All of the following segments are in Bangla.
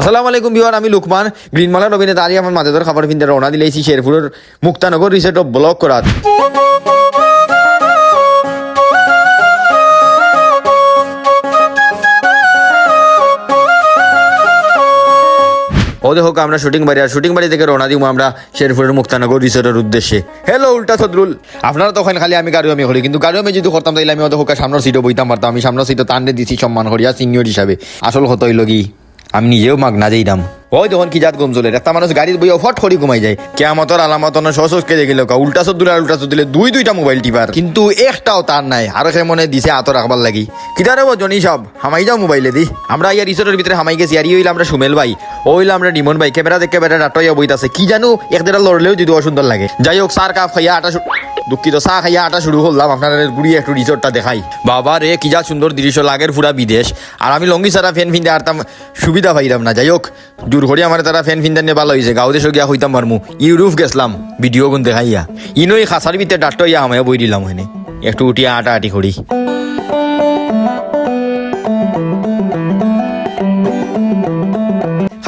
আসসালামু আলাইকুম বিহার আমি লুকমান। গ্রিনমালা রবিনে দাঁড়িয়ে আমার মাঝে ধর খাবার ফিনতে রওনা দিলেছি শেরপুরের মুক্তানগর রিসেট ব্লক করাত ও দেখো, আমরা শুটিং বাড়ি, আর শুটিং বাড়ি থেকে রওনা দিব আমরা শেরপুরের মুক্তানগর রিসোর্টের উদ্দেশ্যে। হ্যালো উল্টা সদরুল আপনারা তখন খালি আমি গাড়ি আমি করি কিন্তু গাড়ি আমি যদি করতাম, তাইলে আমি ওদের হোক সামনের সিটে বইতাম পারতাম। আমি সামনের সিটে টানলে দিছি সম্মান করিয়া সিনিয়র হিসাবে। আসল হতো হইল কি? আমি নিজেও মাগ না যাইতাম ওই তখন কি জাত গম চলে একটা মানুষ গাড়ির বই ফট করি ঘুমাই যায়। কেমতর আলামত না সসকে দেখিল উল্টা সদ আর উল্টা দিলে দুই দুইটা মোবাইল টিপার। কিন্তু একটাও তার নাই। আরও সে মনে দিছে আতর রাখবার লাগি। কিতারে ও জনি সব? হামাই যাও মোবাইলে দি। আমরা ইয়া রিসোর্টের ভিতরে হামাই গেছি আর ই হইলে আমরা সুমেল ভাই। হইলে আমরা ডিমন ভাই। ক্যামেরা দেখে বেটা ডাটইয়া বইতাছে কি জানো? এক দেড়া লড়লেও যদি অসুন্দর লাগে। যাই হোক সার কাপ খাইয়া আটা দুঃখিত, চা খাইয়া আটা শুরু করলাম। আপনার গুড়িয়ে একটু রিসোর্টটা দেখাই। বাবা রে, কি যা সুন্দর দৃশ্য, লাগের পুরা বিদেশ। আর আমি লঙ্গি সারা ফ্যান ফিনতে আরতাম সুবিধা পাইলাম না। যাই হোক দূর করে আমার তারা ফ্যান ফিনতে নিয়ে ভালো হয়েছে গাঁও দেশে গিয়া হইতাম পারমু ইউরোপ গেছিলাম ভিডিও গুন দেখাইয়া। ইনই খাসার ভিতরে ডাক্তার ইয়া আমায় বই দিলাম হেনে একটু উঠিয়া আটা আটি করি।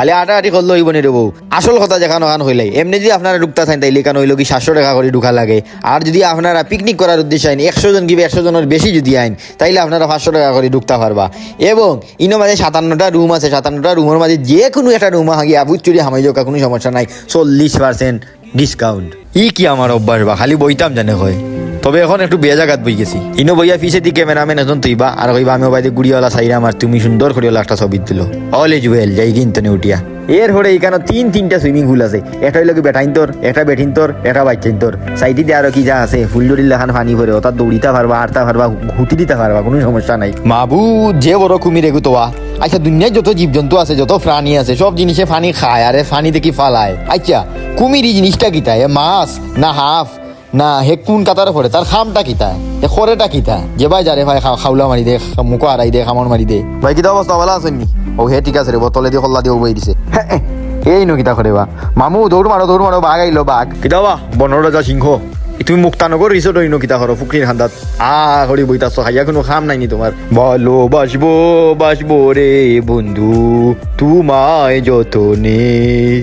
খালি আটা আটি করল হইব নি রে আসল কথা দেখানো খান হইলে। এমনি যদি আপনারা ঢুকতা চান তাইলে কেন হইল কি সাতশো টাকা করে ঢুকা লাগে। আর যদি আপনারা পিকনিক করার উদ্দেশ্যে আইন, একশো জন কিবে একশো জনের বেশি যদি আইন, তাইলে আপনারা পাঁচশো টাকা করে ঢুকতে পারবা এবং ইনো মাঝে সাতান্নটা রুম আছে, সাতান্নটা রুমের মাঝে যে কোনো একটা রুম হাগিয়ে আবুজ চুরি হামাই যোকা কোনো সমস্যা নাই। চল্লিশ পার্সেন্ট ডিসকাউন্ট ই কি আমার অভ্যাস বা? খালি বইতাম জানে হয় তবে এখন একটু বেয়া জায়গাত বই গেছি। ইনো বইয়া পিছে দি ক্যামেরাম্যান এখন তুইবা, আর কইবা আমি বাইদে গুড়িওয়ালা সাইরা আমার, তুমি সুন্দর করে একটা ছবি দিল অল ইজ ওয়েল যাই কিন্তু উঠিয়া। এর হরে এখানে তিন, তিনটা সুইমিং পুল আছে। একটা হইল কি বেটাইন তোর, একটা বেটিন তোর, একটা বাচ্চাইন তোর। সাইডে দিয়ে আরও কি যা আছে, ফুলজড়ির লেখান পানি ভরে, ওটা দৌড়িতে পারবা, হাঁটতে পারবা হুতি দিতে পারবা, কোনো সমস্যা নাই। মাবু যে বড় কুমির এগু তোয়া। আচ্ছা দুনিয়ায় যত জীবজন্তু আছে, যত প্রাণী আছে, সব জিনিসে পানি খায়, আরে পানি দেখি ফালায়। আচ্ছা কুমির জিনিসটা কিতা এ মাছ না হাফ? না হে কোন কাতারে পড়ে তার খামটা কিতা এ খরেটা কিতা যে ভাই যারে ভাই খা- খাওলা মারি দে মুখো হারাই দে খামর মারি দে। ভাই কিতা অবস্থা ভালো আছেন নি? ও হে ঠিক আছে রে বোতলে দিয়ে হল্লা দিয়ে বই দিছে। এই নো কিতা করে বা মামু দৌড় মারো দৌড় মারো বাঘ আইলো বাঘ। কিতা বা? বনর রাজা সিংহ। তুমি মুক্তানগর রিসোর্ট হইনো কিতা করো ফুকরির হান্দাত। আ হরি বইতাছ হাইয়া কোনো খাম নাই নি তোমার বলো বাসবো বাসবো রে বন্ধু তোমায় যতনে।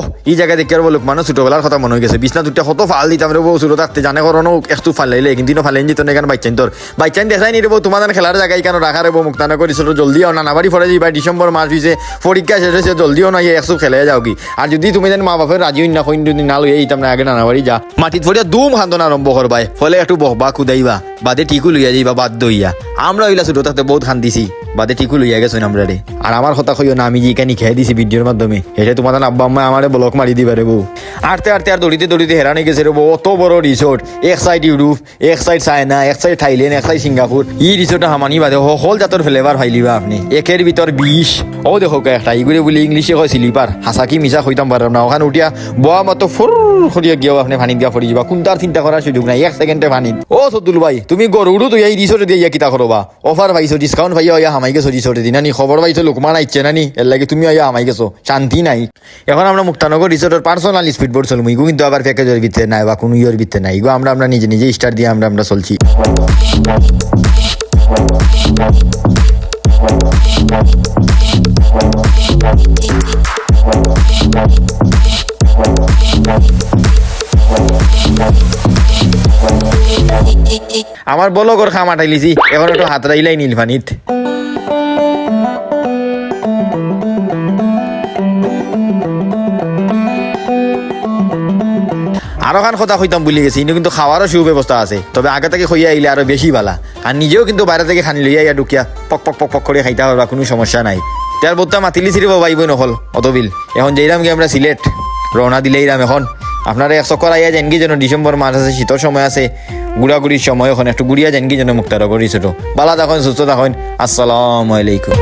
Oh, এই জায়গা দেখে আর বলুক মানুষ ছোটবেলার কথা মনে হয়ে গেছে। বিছনা দুটা কত ফাল দিতাম রে বউ ছোট থাকতে জানে করোনো একটু ফালাইলে কিন্তু ফালাইন যেত না এখানে বাইচাইন তোর বাইচাইন দেখাই নি রে বউ তোমার খেলার জায়গায় কেন রাখা রে বউ মুক্তানা করিস জলদি আও নানা বাড়ি ফরে যাইবা ডিসেম্বর মাস হইছে পরীক্ষা শেষ হয়েছে জলদিও না একশো খেলে যাও কি আর যদি তুমি যেন মা বাপের রাজি না কইন যদি না লই এইতাম না আগে নানা বাড়ি যা। মাটিত ফরিয়া দুম হান্দন আরম্ভ করবাই ফলে একটু বহবা কুদাইবা বাদে টিকু লইয়া যাইবা বাধ্য হইয়া আমরা হইলা ছোট থাকতে বহুত খান্দিছি, বাদে টিকু লইয়া গেছেন আমরা রে আর আমার কথা কইও না, আমি যেখানে খেয়ে দিছি ভিডিওর মাধ্যমে এটা তোমাদের আব্বা আম্মা আমারে ব্লক মারি দিবা রে বউ আরতে আটতে আর দৌড়িতে দৌড়িতে হেরানি গেছে রে অত বড় রিসোর্ট এক সাইড ইউরোপ এক সাইড চায়না এক সাইড থাইল্যান্ড এক সাইড সিঙ্গাপুর ই রিসোর্ট হামানি বাদে। হল জাতর ফ্লেভার ফাইলিবা আপনি। একের ভিতর বিশ ও দেখো একটা ইগুলি বলি ইংলিশে কয় স্লিপার হাসাকি মিশা হইতাম পারলাম না। ওখানে উঠিয়া বয়া মতো ফুর করিয়া গিয়েও আপনি পানি দিয়া ফরি যাবা কোন তার চিন্তা করার সুযোগ নাই? এক সেকেন্ডে পানি ও সদুল ভাই, তুমি গরুড়ু তুই এই রিসোর্টে দিয়ে কিতা করবা অফার পাইছো ডিসকাউন্ট পাইয়া ইয়া হামাই গেছো রিসোর্টে দিনানি খবর পাইছো, লোকমান আইছে নানি এর লাগে তুমি ইয়া হামাই গেছো শান্তি নাই। এখন আমরা মুক্তানগর রিসোর্টের পার্সোনাল স্পিড বোর্ড চলবো ইগু কিন্তু আবার প্যাকেজের ভিতরে নাই বা কোনো ইয়ের ভিতরে নাই। ইগু আমরা আমরা নিজে নিজে স্টার দিয়ে আমরা আমরা চলছি। আমার বলো কর খাম আটাইলিছি এখন একটু হাত রাইলাই নীল পানিত আরও খান কথা কইতাম ভুলে গেছি ইনো কিন্তু খাওয়ারও সুব্যবস্থা আছে। তবে আগে থেকে খইয়া আইলে আরও বেশি ভালা আর নিজেও কিন্তু বাইরে থেকে খানি লইয়া ইয়া ঢুকিয়া পক পক পক পক করে খাইতে পারবা, কোনো সমস্যা নাই। তার বোধটা মাতিলি ছিড়িব পাইবই নহল, অতবিল। এখন যেইরাম কি আমরা সিলেট, রওনা দিলেইরাম এখন। আপনারা এক চক্কর আইয়া যান যেন ডিসেম্বর মাস আছে, শীতের সময় আছে। গুড়াগুড়ির সময় এখন একটু গুড়িয়া যান, কি যেন মুক্তার করি ছোট বালা দেখেন সুস্থ তখন আসসালামু আলাইকুম।